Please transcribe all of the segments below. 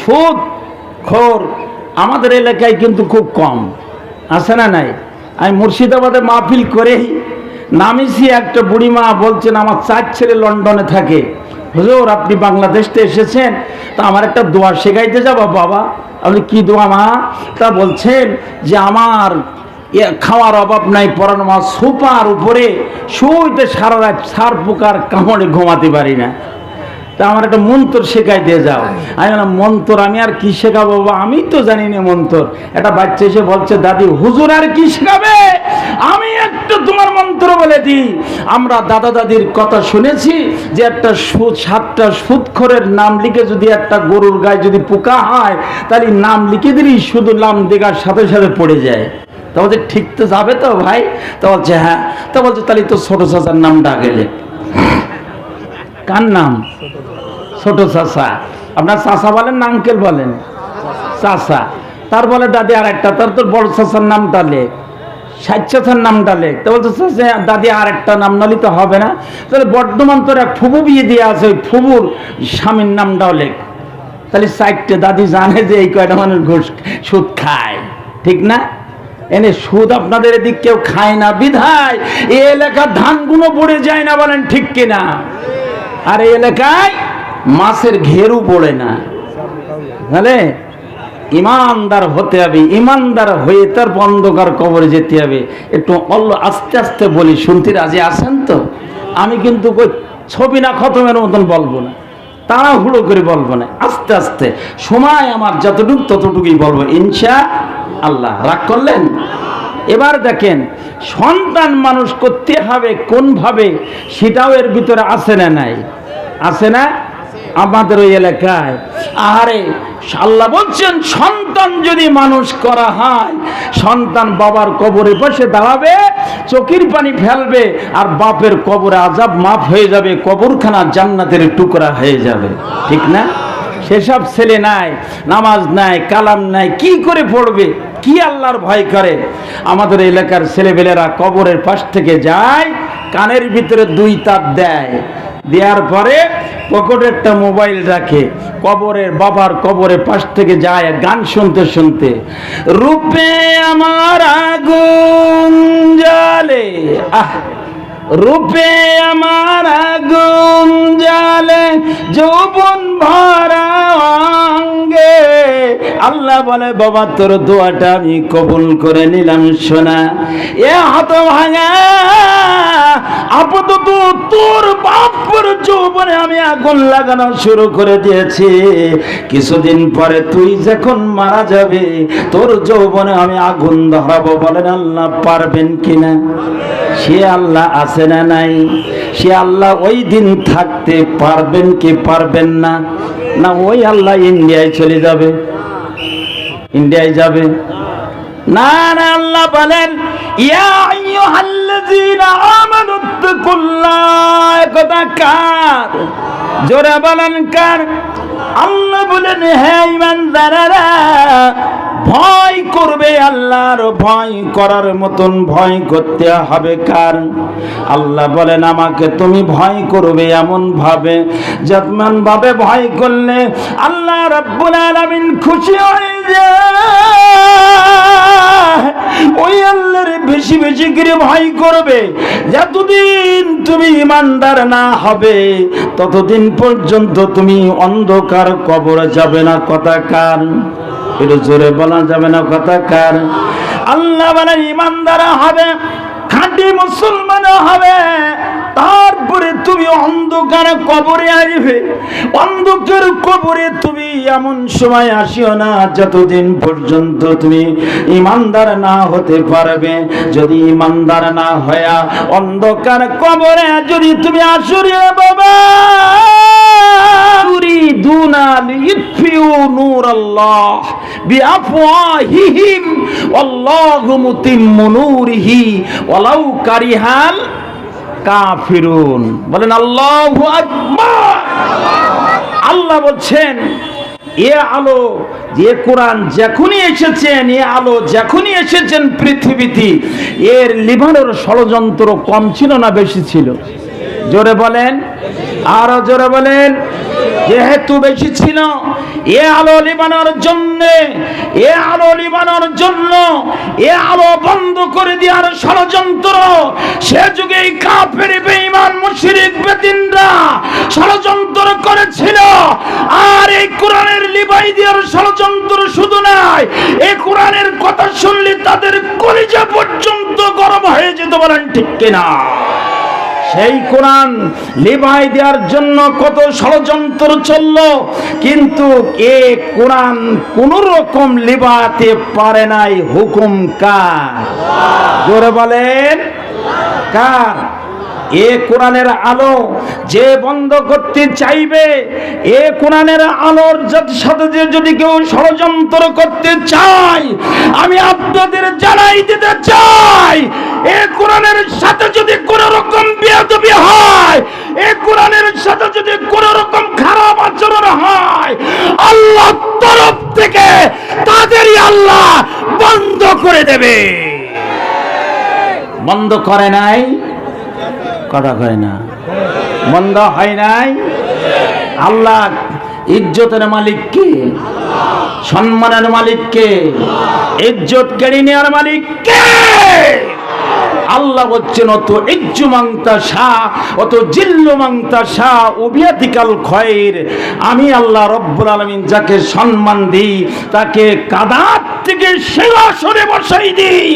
সুদ, খোর আমাদের এলাকায় কিন্তু খুব কম। আছে না নাই? আমি মুর্শিদাবাদে মাহফিল করেই নামিছি একটা বুড়িমা বলছেন, আমার চার ছেলে লন্ডনে থাকে। হুজুর, আপনি বাংলাদেশতে এসেছেন, তা আমার একটা দোয়া শেখাইতে যাব, বাবা? আপনি কি দোয়া, মা? তা বলছেন যে আমার খাওয়ার অভাব নাই পড়ানো মা সোপার উপরে শুইতে সারা রাত সার পোকার কামড়ে ঘুমাতে পারি না। তা আমার একটা মন্ত্র শেখাই দিয়ে যাও। আমি বললাম মন্ত্র আমি আর কি শেখাবো বাবা? আমি তো জানি না মন্ত্র। একটা বাচ্চা এসে বলছে দাদি হুজুর আর কি শেখাবে? আমি একটু তোমার মন্ত্র বলে দিই। আমরা দাদা দাদির কথা শুনেছি যে একটা সুদ সাতটা সুদখোরের নাম লিখে যদি একটা গরুর গায়ে যদি পোকা হয় তাহলে নাম লিখে দিলেই শুধু নাম দেখার সাথে সাথে পড়ে যায়। তা বলছে ঠিক তো যাবে তো ভাই। তা বলছে হ্যাঁ। তা বলছে তাহলে তো ছোট চাচার নাম গেলে কার নাম? ছোট চাষা আপনার চাষা বলেন না আঙ্কেল বলেন? চাষা তার বলে দাদি আর একটা তার তোর বড় চাষার নামটা লেখ ষাট চাষার নামটা লেখ তো চাষা, দাদি আর একটা নাম নালি তো হবে না। তাহলে বর্ধমান তোর এক ফুবু বিয়ে দিয়ে আছে ওই ফুবুর স্বামীর নামটাও লেখ তাহলে সাইডটা দাদি জানে যে এই কয়টা মানুষ ঘুষ সুদ খায়। ঠিক না? এনে সুদ আপনাদের এদিক কেউ খায় না। বিধায় এই এলাকার ধানগুলো পড়ে যায় না বলেন ঠিক কিনা? আর এই এলাকায় মাছের ঘেরু পড়ে না। তাহলে ইমানদার হতে হবে, ইমানদার হয়ে তার অন্ধকার কবরে যেতে হবে। একটু অল্প আস্তে আস্তে বলি, শুনতে রাজি আসেন তো? আমি কিন্তু ছবি না খতমের মতন বলব না, তাড়াহুড়ো করে বলব না, আস্তে আস্তে। সময় আমার যতটুকু ততটুকুই বলব, ইনশা আল্লাহ। রাগ করলেন? এবার দেখেন, সন্তান মানুষ করতে হবে কোনভাবে, সেটাও এর ভিতরে আছে না নাই? আছে না? আমাদের ওই এলাকায়। আরে আল্লাহ বলছেন, সন্তান যদি মানুষ করা হয়, সন্তান বাবার কবরে বসে দাঁড়াবে, চোখের পানি ফেলবে, আর বাপের কবরে আজাব মাফ হয়ে যাবে, কবরখানা জান্নাতের টুকরা হয়ে যাবে। ঠিক না? সেসব ছেলে নাই, নামাজ নাই, কালাম নাই, কি করে পড়বে? কি আল্লাহর ভয় করে? আমাদের এলাকার ছেলেবেলেরা কবরের পাশ থেকে যায়, কানের ভিতরে দুই তার দেয়। দেওয়ার পরে পকেটে একটা মোবাইল রাখে, কবরের বাবার কবরের পাশ থেকে যায় গান শুনতে শুনতে। রূপে আমার আগুন জালে আহ! রূপে আমার আগুন জালে যৌবন ভরা আল্লাহ বলে, বাবা, তোর দোয়াটা আমি কবুল করে নিলাম, সোনা। এ হাত ভাঙা, আপাতত তোর বাপর যৌবনে আমি আগুন লাগানো শুরু করে দিয়েছি। কিছুদিন পরে তুই যখন মারা যাবে, তোর যৌবনে আমি আগুন ধরাবো বলেন আল্লাহ, পারবেন কিনা? সে আল্লাহ আছে না নাই? সে আল্লাহ ওই দিন থাকতে পারবেন কি পারবেন না? না, ওই আল্লাহ ইন্ডিয়ায় চলে যাবে। ইন্ডিয়ায় যাবে। না না, আল্লাহ বলেন জোরা বলেন কার? আল্লাহ বলেন, হে ইমানদারেরা ভয় করবে আল্লাহর, ভয় করার মতন ভয় করতে হবে কার? আল্লাহ বলেন, আমাকে তুমি ভয় করবে এমন ভাবে যতমান ভাবে ভয় করলে আল্লাহ রাব্বুল আলামিন খুশি হয়ে যায়। ওই আল্লাহর বেশি বেশি করে ভয় করবে। যতদিন তুমি ইমানদার না হবে, ততদিন পর্যন্ত তুমি অন্ধকার কবরে যাবে না। কথা কার? একটু জোরে বলা যাবে না কথা কার? আল্লাহ বলে ইমানদার হবে খাঁটি মুসলমান হবে। তারপরে তুমি অন্ধকার কবরে আসবে। অন্ধকার কবরে তুমি এমন সময় আসিও না যতদিন পর্যন্ত তুমি ইমানদার না হতে পারবে। যদি ইমানদার না হয়া অন্ধকার কবরে যদি তুমি আসুরে বাবা। বিআফওয়াহিহিম। আল্লাহু মুতিম্মু নূরিহি। ওয়ালাউ কারিহাল কাফিরুন। বলেন, আল্লাহ আল্লাহ বলছেন, এ আলো যে কোরআন যখনই এসেছেন, এ আলো যখনই এসেছেন পৃথিবীতে, এর লিভারের ষড়যন্ত্র কম ছিল না বেশি ছিল? জোরে বলেন, আরও জোরে বলেন যেহেতু বেশি ছিল, এ আলো লিবানোর জন্য, এ আলো লিবানোর জন্য, এ আলো বন্ধ করে দেওয়ার ষড়যন্ত্র, সে যুগে কাফের, বেঈমান, মুশরিক বেদিনরা ষড়যন্ত্র করেছিল। আর এই কোরআনের লিবাই দেওয়ার ষড়যন্ত্র শুধু নয়, এই কোরআনের কথা শুনলে তাদের কলিজা পর্যন্ত গরম হয়ে যেতে বলেন ঠিক কিনা? সেই কোরআন লিভাই দেওয়ার জন্য কত ষড়যন্ত্র চলল, কিন্তু এ কোরআন কোন রকম লিবাতে পারে নাই। হুকুম কার? বলেন, কার? এ কোরআনের আলো যে বন্ধ করতে চাইবে, এ কোরআনের আলোর সাথে যে যদি কেউ ষড়যন্ত্র করতে চায়, আমি আপনাদের জানাই দিতে চাই এ কোরআনের সাথে যদি কোন রকম বিয়াদবি হয়, এ কোরআনের সাথে যদি কোন রকম খারাপ আচরণ হয় আল্লাহ তরফ থেকে তাদেরই আল্লাহ বন্ধ করে দেবে। বন্ধ করে নাই? কথা কয় না। বন্ধ হয় নাই? আল্লাহ ইজ্জতের মালিক কে? সম্মানের মালিক কে? ইজ্জত কেড়ে নেওয়ার মালিক কে? আল্লাহ বলছেন অত ইজ্জু মাংতা শাহ, অত জিল্লু মাংতা শাহ, উবিয়াতিকাল খয়ের। আমি আল্লাহ রব্বুল আলমিন যাকে সম্মান দিই, তাকে কাদার থেকে সিংহাসনে বসাই দিই।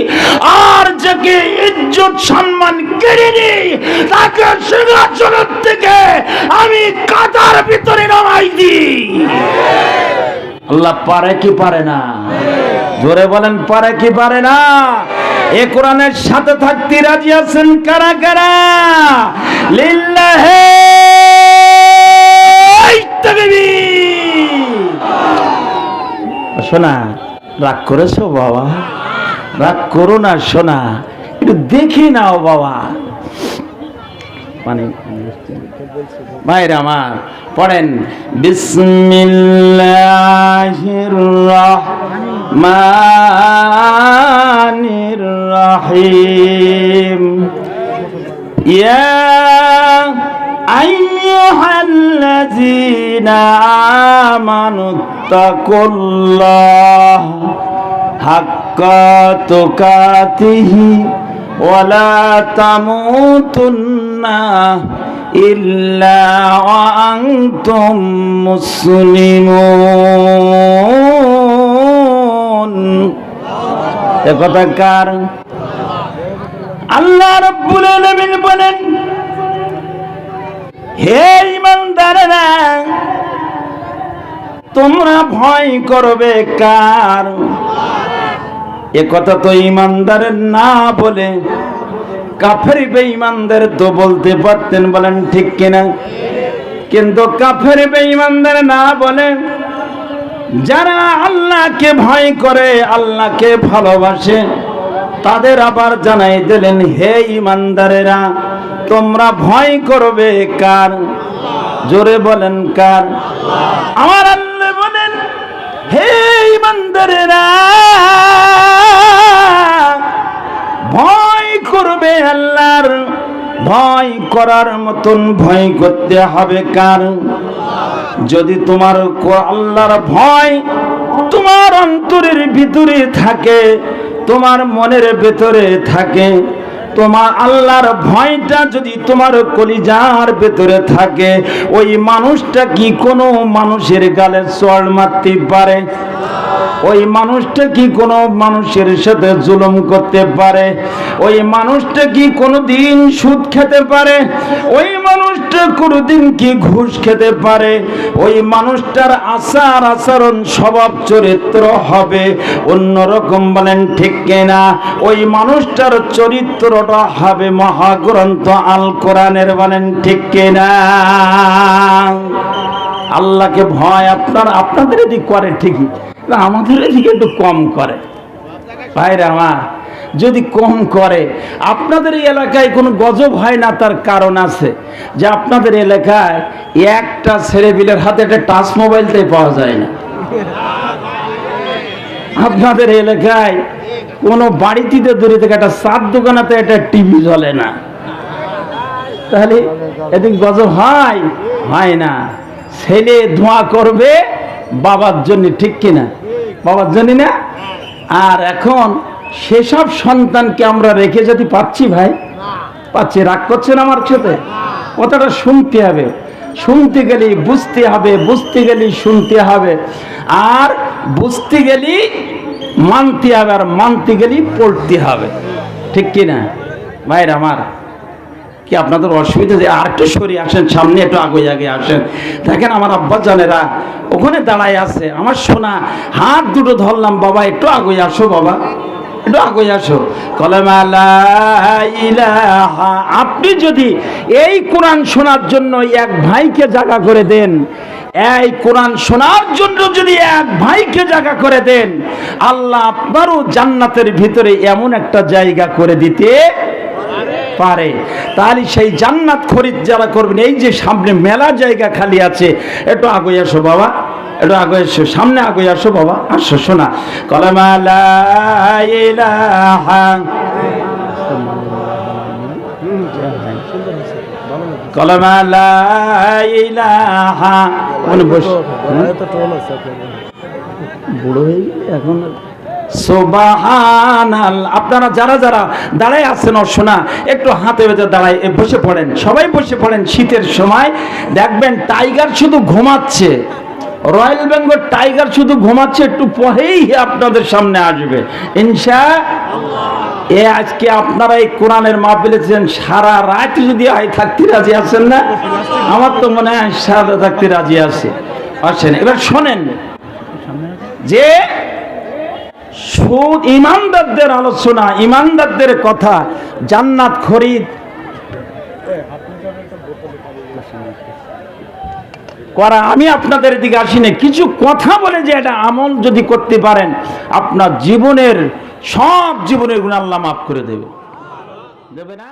আর যাকে ইজ্জত সম্মান কেড়ে নিই, তাকে সিংহাসনের থেকে আমি কাদার ভিতরে নামাই দিই। আল্লাহ পারে কি পারে না? জোরে বলেন, পারে কি পারে না? এ কোরআনের সাথে থাকতে রাজি আছেন কারা কারা? লিল্লাহে শোনা, রাগ করেছ বাবা? রাগ করো না, শোনা। একটু দেখি নাও বাবা। মানে ভাইরা আমার পড়েন। বিসমিল্লাহির রহমানির রহিম। ইয়া আইয়ুহাল্লাযীনা আমানু তাকুল্লাহ হাক্কা তুকাতিহি ওয়ালা তামুতুন্না আনতুম মুসলিমুন। এ কথা কার? আল্লাহ রাব্বুল আলামিন বলেন, হে ইমানদারেরা তোমরা ভয় করবে কার? এ কথা তো ইমানদারের না বলে কাফের বেঈমানদের তো বলতে পারতেন, বলেন ঠিক কিনা? কিন্তু কাফের বেঈমানদের না বলে যারা আল্লাহকে ভয় করে, আল্লাহকে ভালোবাসে, তাদের আবার জানাই দিলেন, হে ইমানদারেরা তোমরা ভয় করবে কার? জোরে বলেন, কার? আমার আল্লাহ বলেন, হে ইমানদারেরা করবে আল্লাহর। ভয় করার মতন ভয় করতে হবে কার? যদি তোমার আল্লাহর ভয় তোমার অন্তরের ভিতরে থাকে, তোমার মনের ভেতরে থাকে তোমার আল্লাহর ভয়টা যদি তোমার কলিজার ভেতরে থাকে, ওই মানুষটা কি কোনো মানুষের গালে চড় মারতে পারে? ওই মানুষটা কি কোনো মানুষের সাথে জুলুম করতে পারে? ওই মানুষটা কি কোনো দিন সুদ খেতে পারে? ওই মানুষটা কোনোদিন কি ঘুষ খেতে পারে? ওই মানুষটার আচার আচরণ স্বভাব চরিত্র হবে অন্যরকম বলেন ঠিক কিনা? ওই মানুষটার চরিত্রটা হবে মহাগ্রন্থ আল কোরআনের বলেন ঠিক কিনা? আল্লাহকে ভয় আপনার, আপনাদের এদিক করে ঠিকই আমাদের এদিকে একটু কম করে। ভাইরা আমার, যদি কম করে, আপনাদের এলাকায় কোনো গজব হয় না, তার কারণ আছে যে আপনাদের এলাকায় একটা ছেলেপিলের হাতে একটা টাচ মোবাইলটাই পাওয়া যায় না। আপনাদের এলাকায় কোনো বাড়িতে দূরে থেকে একটা সাত দোকানাতে একটা টিভি চলে না। তাহলে এদিক গজব হয়? হয় না। ছেলে ধোঁয়া করবে বাবার জন্য, ঠিক কিনা? বাবার জন্য না? আর এখন সেসব সন্তানকে আমরা রেখে যদি পাচ্ছি ভাই, পাচ্ছি, রাগ করছেন আমার সাথে? কথাটা শুনতে হবে। শুনতে গেলে বুঝতে হবে, বুঝতে গেলেই শুনতে হবে। আর বুঝতে গেলেই মানতে হবে আর মানতে গেলেই পড়তে হবে। ঠিক কি না? ভাইরা আমার, কি আপনাদের অসুবিধা যে আর একটু সরিয়ে আসেন, সামনে একটু আগে আগে আসেন। দেখেন আমার আব্বা জানেরা ওখানে দাঁড়ায় আছে। আমার শোনা হাত দুটো ধরলাম, বাবা একটু আগে আসো বাবা, একটু আগে আসো। কলেমা লা ইলাহা। আপনি যদি এই কোরআন শোনার জন্য এক ভাইকে জায়গা করে দেন এই কোরআন শোনার জন্য যদি এক ভাইকে জায়গা করে দেন, আল্লাহ আপনারও জান্নাতের ভিতরে এমন একটা জায়গা করে দিতে পারে। তাহলে সেই জান্নাত খরিদ যারা করবেন, এই যে সামনে মেলা জায়গা খালি আছে, একটু আগে আসো বাবা, একটু আগে সামনে আগে আসো বাবা, আসো শোনা। কলমা লা মানে বসে বুড়ো হয়ে এখন সোবাহানাল আপনারা যারা যারা দাঁড়ায় আছেন শোনা একটু হাতে বেঁধে দাঁড়ায় বসে পড়েন। সবাই বসে পড়েন শীতের সময়। দেখবেন টাইগার শুধু ঘুমাচ্ছে। রয়্যাল বেঙ্গল টাইগার শুধু ঘুমাচ্ছে, একটু পরেই আপনাদের সামনে আসবে। ইনশা এ আজকে আপনারা এই কোরআনের মাহফিলেছেন সারা রাত যদি আই থাকতে রাজি আছেন না? আমার তো মনে হয় সারা থাকতে রাজি আছে। আসেন, এবার শোনেন। যে সুদ ইমানদারদের আলোচনা, ইমানদারদের কথা, জান্নাত খরিদ করা, আমি আপনাদের দিকে আসি না কিছু কথা বলে যে এটা আমল যদি করতে পারেন, আপনার জীবনের, সব জীবনের গুণ আল্লাহ মাফ করে দেবে। দেবে না?